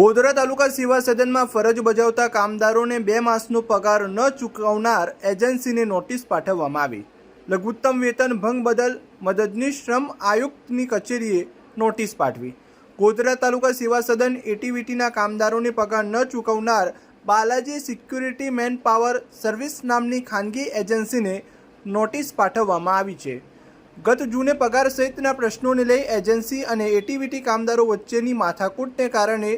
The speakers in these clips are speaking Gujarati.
ગોધરા તાલુકા સેવા સદનમાં ફરજ બજાવતા કામદારોને બે માસનો પગાર ન ચૂકવનાર એજન્સીને નોટિસ પાઠવવામાં આવી. લઘુત્તમ વેતન ભંગ બદલ મદદનીશ શ્રમ આયુક્તની કચેરીએ નોટિસ પાઠવી. ગોધરા તાલુકા સેવા સદન એટીવીટીના કામદારોને પગાર ન ચૂકવનાર Balaji security man power service નામની ખાનગી એજન્સીને નોટિસ પાઠવવામાં આવી છે. ગત જૂને પગાર સહિતના પ્રશ્નોને લઈ એજન્સી અને એટીવીટી કામદારો વચ્ચેની માથાકૂટને કારણે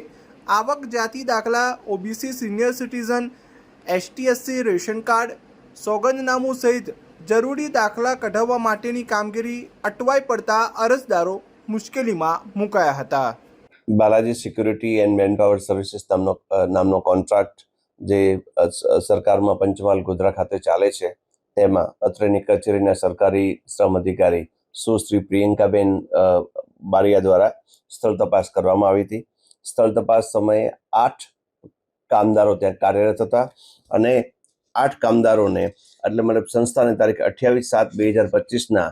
આવક જાતિ દાખલા OBC senior citizen S T S C ration card સોગંદનામું સહિત જરૂરી દાખલા કઢાવવા માટેની કામગીરી અટવાઈ પડતા અરજદારો મુશ્કેલીમાં મુકાયા હતા Balaji security and man power services નામનો નામનો કોન્ટ્રાક્ટ જે સરકારમાં પંચમહાલ ગોધરા ખાતે ચાલે છે તેમાં અત્રેની કચેરીના સરકારી શ્રમ અધિકારી સુશ્રી પ્રિયંકાબેન બારિયા દ્વારા સ્થળ તપાસ કરવામાં આવી હતી સ્થળ તપાસ સમયે આઠ કામદારો ત્યાં કાર્યરત હતા અને આઠ કામદારોને, એટલે મતલબ સંસ્થાની તારીખ અઠ્યાવીસ સાત બે હજાર પચીસના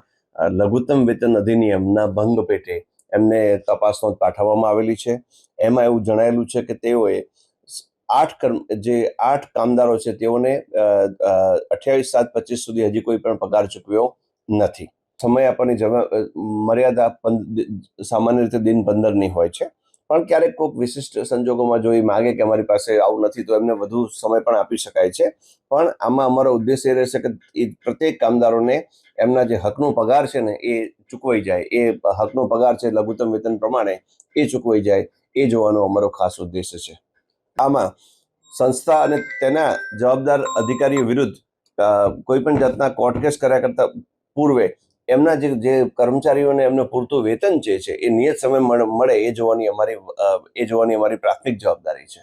લઘુત્તમ વેતન અધિનિયમના ભંગ પેટે એમને તપાસ નોંધ પાઠવવામાં આવેલી છે. એમાં એવું જણાયેલું છે કે તેઓએ આઠ કર્મ, જે આઠ કામદારો છે તેઓને અઠ્યાવીસ સાત પચીસ સુધી હજી કોઈ પણ પગાર ચૂકવ્યો નથી. સમય આપવાની જમા મર્યાદા સામાન્ય રીતે દિન પંદરની હોય છે. પણ ક્યારેક કોઈક વિશિષ્ટ સંજોગોમાં જો માગે કે અમારી પાસે આવું નથી, તો એમને વધુ સમય પણ આપી શકાય છે. પણ આમાં અમારો ઉદ્દેશ એ રહેશે કે એ પ્રત્યેક કામદારોને એમના જે હકનો પગાર છે ને, એ ચૂકવાઈ જાય. એ હકનો પગાર છે લઘુત્તમ વેતન પ્રમાણે એ ચૂકવાઈ જાય. એ જોવાનો અમારો ખાસ ઉદ્દેશ્ય છે. આમાં સંસ્થા અને તેના જવાબદાર અધિકારીઓ વિરુદ્ધ કોઈ પણ જાતના કોર્ટ કેસ કર્યા કરતા પૂર્વે એમના જે જે કર્મચારીઓને એમને પૂરતું વેતન જે છે, એ નિયત સમય મળે એ જોવાની અમારી એ જોવાની અમારી પ્રાથમિક જવાબદારી છે.